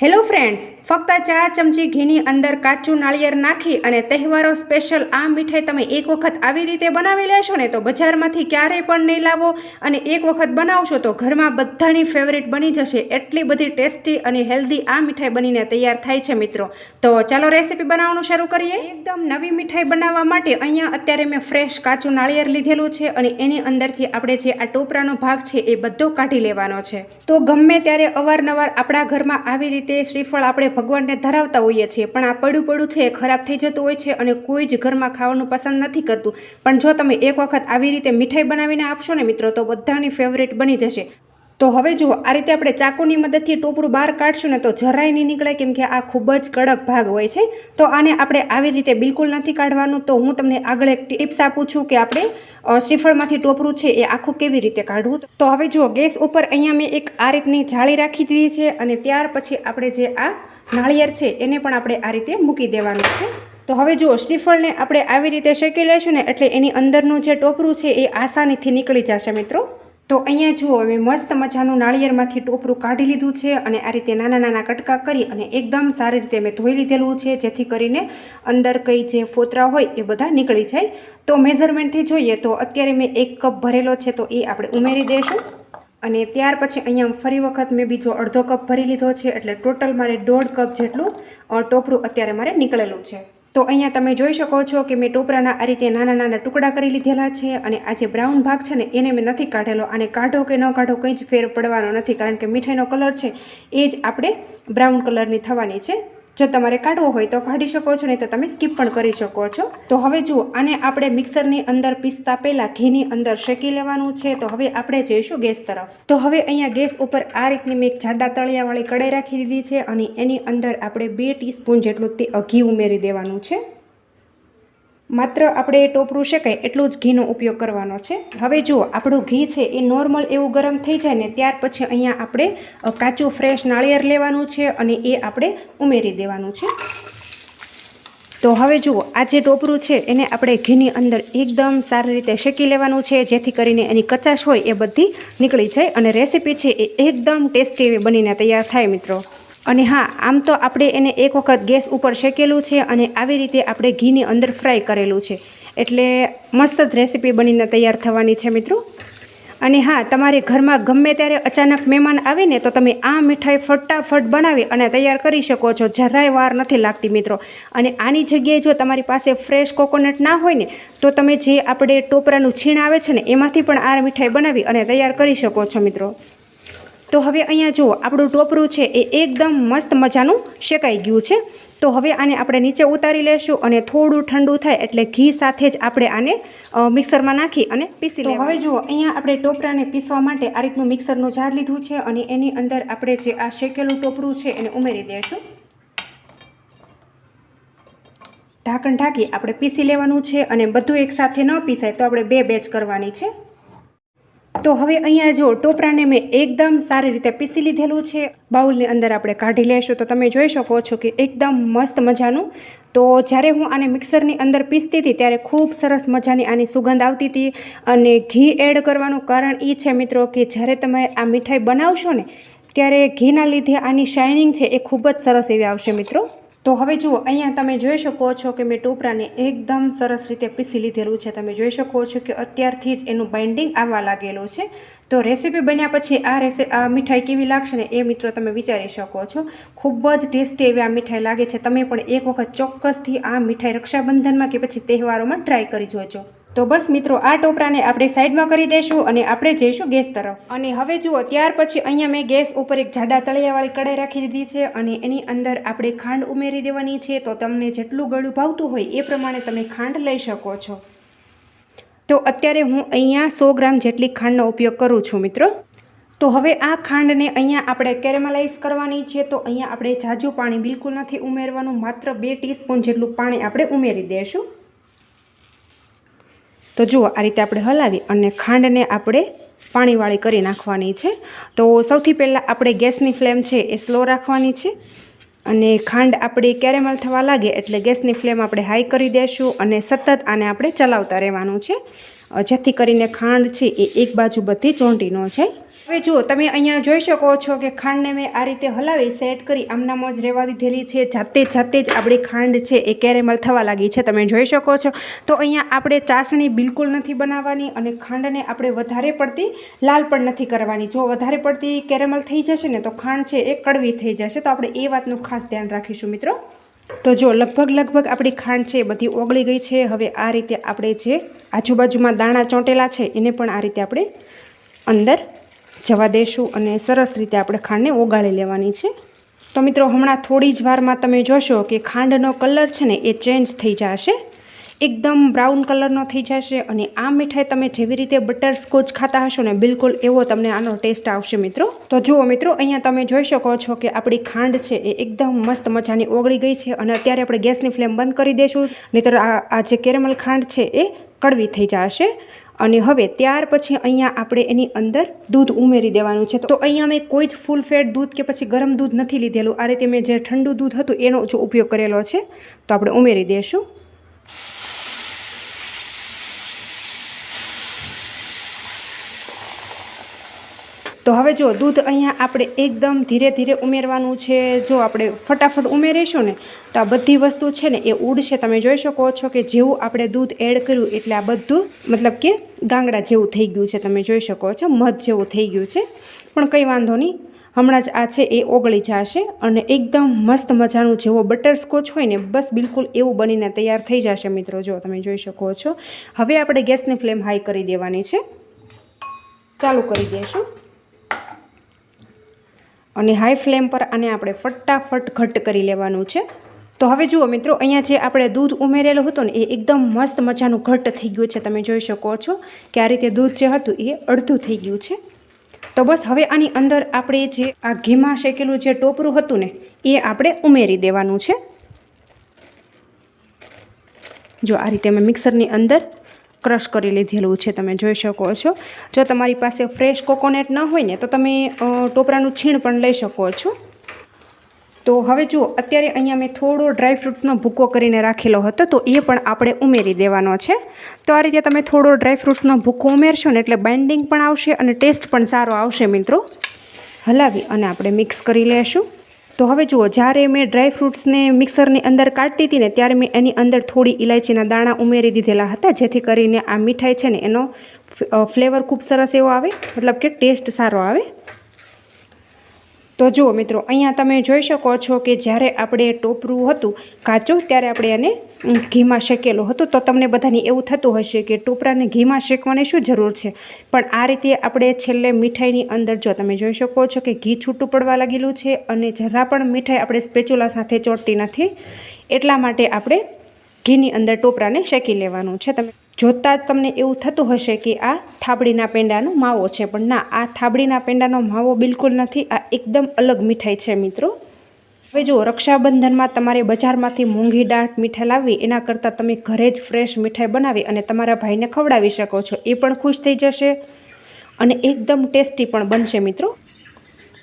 Hello friends, ફક્ત ચાર ચમચી ઘીની અંદર કાચું નાળિયેર નાખી અને તહેવારો સ્પેશિયલ આ મીઠાઈ તમે એક વખત આવી રીતે બનાવી લેશો ને તો બજારમાંથી ક્યારેય પણ નહીં લાવો અને એક વખત બનાવશો તો ઘરમાં બધાની ફેવરેટ બની જશે. એટલી બધી ટેસ્ટી અને હેલ્ધી આ મીઠાઈ બનીને તૈયાર થાય છે મિત્રો. તો ચાલો રેસીપી બનાવવાનું શરૂ કરીએ. એકદમ નવી મીઠાઈ બનાવવા માટે અહીંયા અત્યારે મેં ફ્રેશ કાચું નાળિયેર લીધેલું છે અને એની અંદરથી આપણે જે આ ટોપરાનો ભાગ છે એ બધો કાઢી લેવાનો છે. તો ગમે ત્યારે અવારનવાર આપણા ઘરમાં આવી રીતે શ્રીફળ આપણે ભગવાનને ધરાવતા હોઈએ છીએ, પણ આ પડું પડું છે એ ખરાબ થઈ જતું હોય છે અને કોઈ જ ઘરમાં ખાવાનું પસંદ નથી કરતું. પણ જો તમે એક વખત આવી રીતે મીઠાઈ બનાવીને આપશો ને મિત્રો, તો બધાની ફેવરેટ બની જશે. તો હવે જુઓ, આ રીતે આપણે ચાકુની મદદથી ટોપરું બહાર કાઢશું ને તો જરાય નહીં નીકળે, કેમ કે આ ખૂબ જ કડક ભાગ હોય છે. તો આને આપણે આવી રીતે બિલકુલ નથી કાઢવાનું. તો હું તમને આગળ એક ટિપ્સ આપું છું કે આપણે શ્રીફળમાંથી ટોપરું છે એ આખું કેવી રીતે કાઢવું. તો હવે જુઓ, ગેસ ઉપર અહીંયા મેં એક આ રીતની જાળી રાખી દીધી છે અને ત્યાર પછી આપણે જે આ નાળિયેર છે એને પણ આપણે આ રીતે મૂકી દેવાનું છે. તો હવે જુઓ, શ્રીફળને આપણે આવી રીતે શેકી લઈશું ને એટલે એની અંદરનું જે ટોપરું છે એ આસાનીથી નીકળી જશે મિત્રો. તો અહીંયા જુઓ મેં મસ્ત મજાનું નાળિયેરમાંથી ટોપરું કાઢી લીધું છે અને આ રીતે નાના નાના કટકા કરી અને એકદમ સારી રીતે મેં ધોઈ લીધેલું છે, જેથી કરીને અંદર કઈ જે ફોતરા હોય એ બધા નીકળી જાય. તો મેઝરમેન્ટથી જોઈએ તો અત્યારે મેં એક કપ ભરેલો છે, તો એ આપણે ઉમેરી દઈશું. અને ત્યાર પછી અહીંયા ફરી વખત મેં બીજો અડધો કપ ભરી લીધો છે, એટલે ટોટલ મારે દોઢ કપ જેટલું ટોપરું અત્યારે મારે નીકળેલું છે. તો અહીંયા તમે જોઈ શકો છો કે મેં ટોપરાના આ રીતે નાના નાના ટુકડા કરી લીધેલા છે અને આ જે બ્રાઉન ભાગ છે ને, એને મેં નથી કાઢેલો. અને કાઢો કે ન કાઢો કંઈ જ ફેર પડવાનો નથી, કારણ કે મીઠાઈનો કલર છે એ જ આપણે બ્રાઉન કલરની થવાની છે. જો તમારે કાઢવો હોય તો કાઢી શકો છો, નહીં તો તમે સ્કીપ પણ કરી શકો છો. તો હવે જુઓ, આને આપણે મિક્સરની અંદર પીસતા પહેલાં ઘીની અંદર શેકી લેવાનું છે. તો હવે આપણે જઈશું ગેસ તરફ. તો હવે અહીંયા ગેસ ઉપર આ રીતની મેં એક જાડા તળિયાવાળી કડાઈ રાખી દીધી છે અને એની અંદર આપણે બે ટીસ્પૂન જેટલું તે ઘી ઉમેરી દેવાનું છે. માત્ર આપણે એ ટોપરું શેકાય એટલું જ ઘીનો ઉપયોગ કરવાનો છે. હવે જુઓ, આપણું ઘી છે એ નોર્મલ એવું ગરમ થઈ જાય ને ત્યાર પછી અહીંયા આપણે કાચું ફ્રેશ નાળિયેર લેવાનું છે અને એ આપણે ઉમેરી દેવાનું છે. તો હવે જુઓ, આ જે ટોપરું છે એને આપણે ઘીની અંદર એકદમ સારી રીતે શેકી લેવાનું છે, જેથી કરીને એની કચાશ હોય એ બધી નીકળી જાય અને રેસીપી છે એ એકદમ ટેસ્ટી એવી બનીને તૈયાર થાય મિત્રો. અને હા, આમ તો આપણે એને એક વખત ગેસ ઉપર શેકેલું છે અને આવી રીતે આપણે ઘીની અંદર ફ્રાય કરેલું છે. એટલે મસ્ત જ રેસીપી બનીને તૈયાર થવાની છે મિત્રો. અને હા, તમારે ઘરમાં ગમે ત્યારે અચાનક મહેમાન આવે ને, તો તમે આ મીઠાઈ ફટાફટ બનાવી અને તૈયાર કરી શકો છો. જરાય વાર નથી લાગતી મિત્રો. અને આની જગ્યાએ જો તમારી પાસે ફ્રેશ કોકોનટ ના હોય ને, તો તમે જે આપણે ટોપરાનું છીણ આવે છે ને, એમાંથી પણ આ મીઠાઈ બનાવી અને તૈયાર કરી શકો છો મિત્રો. તો હવે અહીંયા જુઓ આપણું ટોપરું છે એ એકદમ મસ્ત મજાનું શેકાઈ ગયું છે. તો હવે આને આપણે નીચે ઉતારી લેશું અને થોડું ઠંડુ થાય એટલે ઘી સાથે જ આપણે આને મિક્સરમાં નાખી અને પીસી તો હવે જુઓ અહીંયા આપણે ટોપરાને પીસવા માટે આ રીતનું મિક્સરનું જાર લીધું છે અને એની અંદર આપણે જે આ શેકેલું ટોપરું છે એને ઉમેરી દઈશું ઢાંકણ ઢાંકી આપણે પીસી લેવાનું છે અને બધું એકસાથે ન પીસાય તો આપણે બે બેચ કરવાની છે. તો હવે અહીંયા જો ટોપરાને મેં એકદમ સારી રીતે પીસી લીધેલું છે. બાઉલની અંદર આપણે કાઢી લેશું. તો તમે જોઈ શકો છો કે એકદમ મસ્ત મજાનું. તો જ્યારે હું આને મિક્સરની અંદર પીસતી હતી ત્યારે ખૂબ સરસ મજાની આની સુગંધ આવતી હતી અને ઘી એડ કરવાનું કારણ એ છે મિત્રો કે જ્યારે તમે આ મીઠાઈ બનાવશો ને, ત્યારે ઘીના લીધે આની શાઇનિંગ છે એ ખૂબ જ સરસ એવી આવશે મિત્રો. તો હવે જુઓ, અહીંયા તમે જોઈ શકો છો કે મેં ટોપરાને એકદમ સરસ રીતે પીસી લીધેલું છે. તમે જોઈ શકો છો કે અત્યારથી જ એનું બાઇન્ડિંગ આવવા લાગેલું છે. તો રેસીપી બન્યા પછી આ રેસી આ મીઠાઈ કેવી લાગશે ને એ મિત્રો તમે વિચારી શકો છો. ખૂબ જ ટેસ્ટી એવી આ મીઠાઈ લાગે છે. તમે પણ એક વખત ચોક્કસથી આ મીઠાઈ રક્ષાબંધનમાં કે પછી તહેવારોમાં ટ્રાય કરી જોજો. તો બસ મિત્રો, આ ટોપરાને આપણે સાઈડમાં કરી દઈશું અને આપણે જઈશું ગેસ તરફ. અને હવે જુઓ, ત્યાર પછી અહીંયા મેં ગેસ ઉપર એક જાડા તળિયાવાળી કડાઈ રાખી દીધી છે અને એની અંદર આપણે ખાંડ ઉમેરી દેવાની છે. તો તમને જેટલું ગળું ભાવતું હોય એ પ્રમાણે તમે ખાંડ લઈ શકો છો. તો અત્યારે હું અહીંયા સો ગ્રામ જેટલી ખાંડનો ઉપયોગ કરું છું મિત્રો. તો હવે આ ખાંડને અહીંયા આપણે કેરેમલાઇઝ કરવાની છે. તો અહીંયા આપણે જાજુ પાણી બિલકુલ નથી ઉમેરવાનું. માત્ર બે ટીસ્પૂન જેટલું પાણી આપણે ઉમેરી દઈશું. તો જુઓ, આ રીતે આપણે હલાવી અને ખાંડને આપણે પાણીવાળી કરી નાખવાની છે. તો સૌથી પહેલાં આપણે ગેસની ફ્લેમ છે એ સ્લો રાખવાની છે અને ખાંડ આપણી કેરેમલ થવા લાગે એટલે ગેસની ફ્લેમ આપણે હાઈ કરી દઈશું અને સતત આને આપણે ચલાવતા રહેવાનું છે. જેથી કરીને ખાંડ છે એ એક બાજુ બધી ચોંટીનો છે. હવે જુઓ, તમે અહીંયા જોઈ શકો છો કે ખાંડને મેં આ રીતે હલાવી સેટ કરી આમનામ જ રહેવા દીધેલી છે. જાતે જાતે જ આપણી ખાંડ છે એ કેરેમલ થવા લાગી છે, તમે જોઈ શકો છો. તો અહીંયા આપણે ચાસણી બિલકુલ નથી બનાવવાની અને ખાંડને આપણે વધારે પડતી લાલ પણ નથી કરવાની. જો વધારે પડતી કેરેમલ થઈ જશે ને, તો ખાંડ છે એ કડવી થઈ જશે. તો આપણે એ વાતનું ખાસ ધ્યાન રાખીશું મિત્રો. તો જો લગભગ લગભગ આપણી ખાંડ છે એ બધી ઓગળી ગઈ છે. હવે આ રીતે આપણે જે આજુબાજુમાં દાણા ચોંટેલા છે એને પણ આ રીતે આપણે અંદર જવા દઈશું અને સરસ રીતે આપણે ખાંડને ઓગાળી લેવાની છે. તો મિત્રો, હમણાં થોડી જ વારમાં તમે જોશો કે ખાંડનો કલર છે ને એ ચેન્જ થઈ જશે. એકદમ બ્રાઉન કલરનો થઈ જશે અને આ મીઠાઈ તમે જેવી રીતે બટર સ્કોચ ખાતા હશો ને બિલકુલ એવો તમને આનો ટેસ્ટ આવશે મિત્રો. તો જુઓ મિત્રો, અહીંયા તમે જોઈ શકો છો કે આપણી ખાંડ છે એ એકદમ મસ્ત મજાની ઓગળી ગઈ છે અને અત્યારે આપણે ગેસની ફ્લેમ બંધ કરી દઈશું નહીંતર આ જે કેરેમલ ખાંડ છે એ કડવી થઈ જશે. અને હવે ત્યાર પછી અહીંયા આપણે એની અંદર દૂધ ઉમેરી દેવાનું છે. તો અહીંયા મેં કોઈ જ ફૂલ ફેટ દૂધ કે પછી ગરમ દૂધ નથી લીધેલું. આ રીતે મેં જે ઠંડુ દૂધ હતું એનો જો ઉપયોગ કરેલો છે. તો આપણે ઉમેરી દઈશું તો હવે જો દૂધ અહીંયા આપણે એકદમ ધીરે ધીરે ઉમેરવાનું છે, જો આપણે ફટાફટ ઉમેરીશું ને, તો આ બધી વસ્તુ છે ને એ ઉડશે તમે જોઈ શકો છો કે જેવું આપણે દૂધ એડ કર્યું એટલે આ બધું, મતલબ કે ગાંગડા જેવું થઈ ગયું છે. તમે જોઈ શકો છો, મધ જેવું થઈ ગયું છે. પણ કંઈ વાંધો નહીં, હમણાં જ આ છે એ ઓગળી જશે અને એકદમ મસ્ત મજાનું જેવો બટરસ્કોચ હોય ને, બસ બિલકુલ એવું બનીને તૈયાર થઈ જશે મિત્રો. જો તમે જોઈ શકો છો. હવે આપણે ગેસની ફ્લેમ હાઈ કરી દેવાની છે. ચાલુ કરી દઈશું. અને હાઈ ફ્લેમ પર આને આપણે ફટાફટ ઘટ્ટ કરી લેવાનું છે. તો હવે જુઓ મિત્રો, અહીંયા જે આપણે દૂધ ઉમેરેલું હતું ને, એ એકદમ મસ્ત મજાનું ઘટ્ટ થઈ ગયું છે. તમે જોઈ શકો છો કે આ રીતે દૂધ જે હતું, એ અડધું થઈ ગયું છે. તો બસ હવે આની અંદર આપણે જે આ ઘીમાં શેકેલું જે ટોપરું હતું ને, એ આપણે ઉમેરી દેવાનું છે. જો આ રીતે મેં મિક્સરની અંદર ક્રશ કરી લીધેલું છે, તમે જોઈ શકો છો. જો તમારી પાસે ફ્રેશ કોકોનટ ન હોય ને, તો તમે ટોપરાનું છીણ પણ લઈ શકો છો. તો હવે જુઓ, અત્યારે અહીંયા મેં થોડો ડ્રાયફ્રૂટ્સનો ભૂકો કરીને રાખેલો હતો, તો એ પણ આપણે ઉમેરી દેવાનો છે. તો આ રીતે તમે થોડો ડ્રાયફ્રૂટ્સનો ભૂકો ઉમેરશો ને, એટલે બાઇન્ડિંગ પણ આવશે અને ટેસ્ટ પણ સારો આવશે મિત્રો. હલાવી અને આપણે મિક્સ કરી લેશું. તો હવે જુઓ, જ્યારે મેં ડ્રાય ફ્રૂટ્સને મિક્સરની અંદર કાઢતી હતી ને ત્યારે મેં એની અંદર થોડી ઇલાયચીના દાણા ઉમેરી દીધેલા હતા, જેથી કરીને આ મીઠાઈ છે ને એનો ફ્લેવર ખૂબ સરસ એવો આવે, મતલબ કે ટેસ્ટ સારો આવે. તો જુઓ મિત્રો, અહીંયા તમે જોઈ શકો છો કે જ્યારે આપણે ટોપરું હતું, કાચું, ત્યારે આપણે એને ઘીમાં શેકેલું હતું. તો તમને બધાને એવું થતું હશે કે ટોપરાને ઘીમાં શેકવાની શું જરૂર છે? પણ આ રીતે આપણે છેલ્લે મીઠાઈની અંદર જો તમે જોઈ શકો છો કે ઘી છૂટું પડવા લાગેલું છે અને જરા પણ મીઠાઈ આપણે સ્પેચ્યુલા સાથે ચોટતી નથી, એટલા માટે આપણે ઘીની અંદર ટોપરાને શેકી લેવાનું છે. તમે જોતાં જ તમને એવું થતું હશે કે આ થાબડીના પેંડાનો માવો છે. પણ ના, આ થાબડીના પેંડાનો માવો બિલકુલ નથી. આ એકદમ અલગ મીઠાઈ છે મિત્રો. હવે જો રક્ષાબંધનમાં તમારે બજારમાંથી મોંઘી દાટ મીઠાઈ લાવવી, એના કરતાં તમે ઘરે જ ફ્રેશ મીઠાઈ બનાવી અને તમારા ભાઈને ખવડાવી શકો છો. એ પણ ખુશ થઈ જશે અને એકદમ ટેસ્ટી પણ બનશે મિત્રો.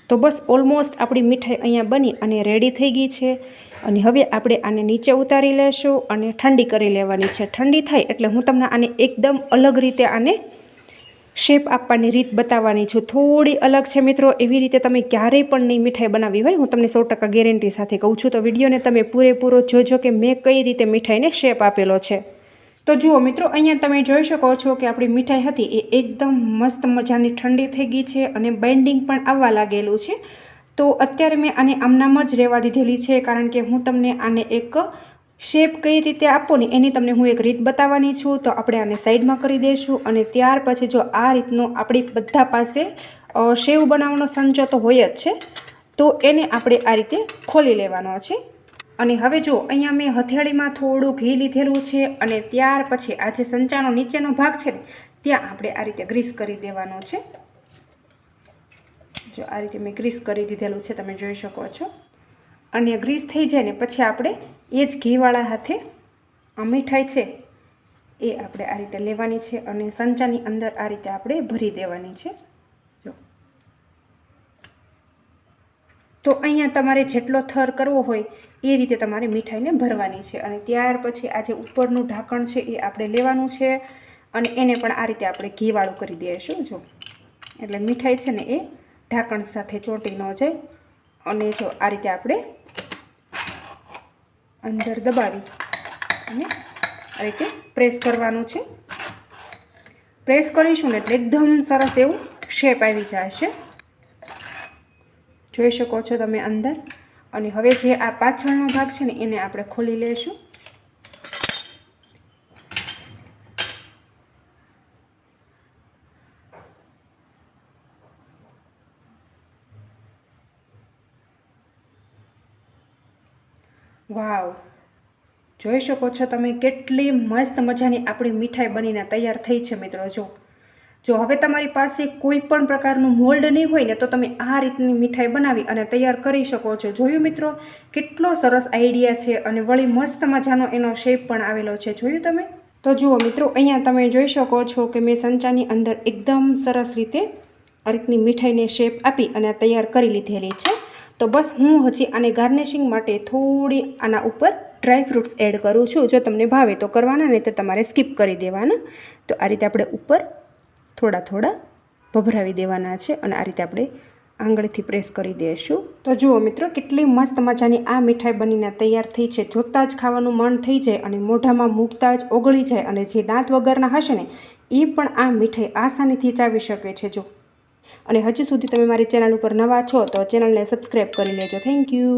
તો બસ ઓલમોસ્ટ આપણી મીઠાઈ અહીંયા બની અને રેડી થઈ ગઈ છે. અને હવે આપણે આને નીચે ઉતારી લેશું અને ઠંડી કરી લેવાની છે. ઠંડી થાય એટલે હું તમને આને એકદમ અલગ રીતે આને શેપ આપવાની, રીત બતાવવાની છું. થોડી અલગ છે મિત્રો, એવી રીતે તમે ક્યારેય પણ નહીં મીઠાઈ બનાવી હોય. હું તમને સો ટકા ગેરંટી સાથે કહું છું. તો વિડીયોને તમે પૂરેપૂરો જોજો કે મેં કઈ રીતે મીઠાઈને શેપ આપેલો છે. તો જુઓ મિત્રો, અહીંયા તમે જોઈ શકો છો કે આપણી મીઠાઈ હતી એ એકદમ મસ્ત મજાની ઠંડી થઈ ગઈ છે અને બેન્ડિંગ પણ આવવા લાગેલું છે. તો અત્યારે મેં આને આમનામ જ રહેવા દીધેલી છે કારણ કે હું તમને આને એક શેપ કઈ રીતે આપો ને એની તમને હું એક રીત બતાવવાની છું. તો આપણે આને સાઈડમાં કરી દઈશું અને ત્યાર પછી જો આ રીતનો આપણી બધા પાસે શેવ બનાવવાનો સંચો તો હોય જ છે. તો એને આપણે આ રીતે ખોલી લેવાનો છે. અને હવે જો અહીંયા મેં હથેળીમાં થોડું ઘી લીધેલું છે અને ત્યાર પછી આ જે સંચાનો નીચેનો ભાગ છે ને, ત્યાં આપણે આ રીતે ગ્રીસ કરી દેવાનો છે. જો આ રીતે મેં ગ્રીસ કરી દીધેલું છે, તમે જોઈ શકો છો. અને ગ્રીસ થઈ જાય ને, પછી આપણે એ જ ઘીવાળા હાથે મીઠાઈ છે એ આપણે આ રીતે લેવાની છે અને સંચાની અંદર આ રીતે આપણે ભરી દેવાની છે. તો અહીંયા તમારે જેટલો થર કરવો હોય એ રીતે તમારે મીઠાઈને ભરવાની છે. અને ત્યાર પછી આ જે ઉપરનું ઢાંકણ છે એ આપણે લેવાનું છે અને એને પણ આ રીતે આપણે ઘીવાળું કરી દઈશું. જો, એટલે મીઠાઈ છે ને એ ઢાંકણ સાથે ચોંટી ન જાય. અને જો આ રીતે આપણે અંદર દબાવી અને આ રીતે પ્રેસ કરવાનું છે. પ્રેસ કરીશું ને એટલે એકદમ સરસ એવું શેપ આવી જશે. જોઈ શકો છો તમે અંદર. અને હવે જે આ પાછળનો ભાગ છે ને, એને આપણે ખોલી લઈશું. વાવ. જોઈ શકો છો તમે કેટલી મસ્ત મજાની આપણી મીઠાઈ બનીને તૈયાર થઈ છે મિત્રો, જો. જો હવે તમારી પાસે કોઈ પણ પ્રકારનું મોલ્ડ નહીં હોય ને તો તમે આ રીતની મીઠાઈ બનાવી અને તૈયાર કરી શકો છો. જોયું મિત્રો? કેટલો સરસ આઈડિયા છે અને વળી મસ્ત મજાનો એનો શેપ પણ આવેલો છે. જોયું તમે? તો જુઓ મિત્રો, અહીંયા તમે જોઈ શકો છો કે મેં સંચાની અંદર એકદમ સરસ રીતે આ રીતની મીઠાઈને શેપ આપી અને તૈયાર કરી લીધેલી છે. તો બસ હું હજી આને ગાર્નિશિંગ માટે થોડી આના ઉપર ડ્રાય ફ્રૂટ્સ એડ કરું છું. જો તમને ભાવે તો કરવાના, નહીં તો તમારે સ્કીપ કરી દેવાના. તો આ રીતે આપણે ઉપર થોડા થોડા ભભરાવી દેવાના છે અને આ રીતે આપણે આંગળીથી પ્રેસ કરી દઈશું તો જુઓ મિત્રો, કેટલી મસ્ત મજાની આ મીઠાઈ બનીને તૈયાર થઈ છે. જોતાં જ ખાવાનું મન થઈ જાય અને મોઢામાં મૂકતા જ ઓગળી જાય અને જે દાંત વગરના હશે ને, એ પણ આ મીઠાઈ આસાનીથી ચાવી શકે છે. જો. અને હજુ સુધી તમે મારી ચેનલ ઉપર નવા છો તો ચેનલને સબસ્ક્રાઈબ કરી લેજો. Thank you.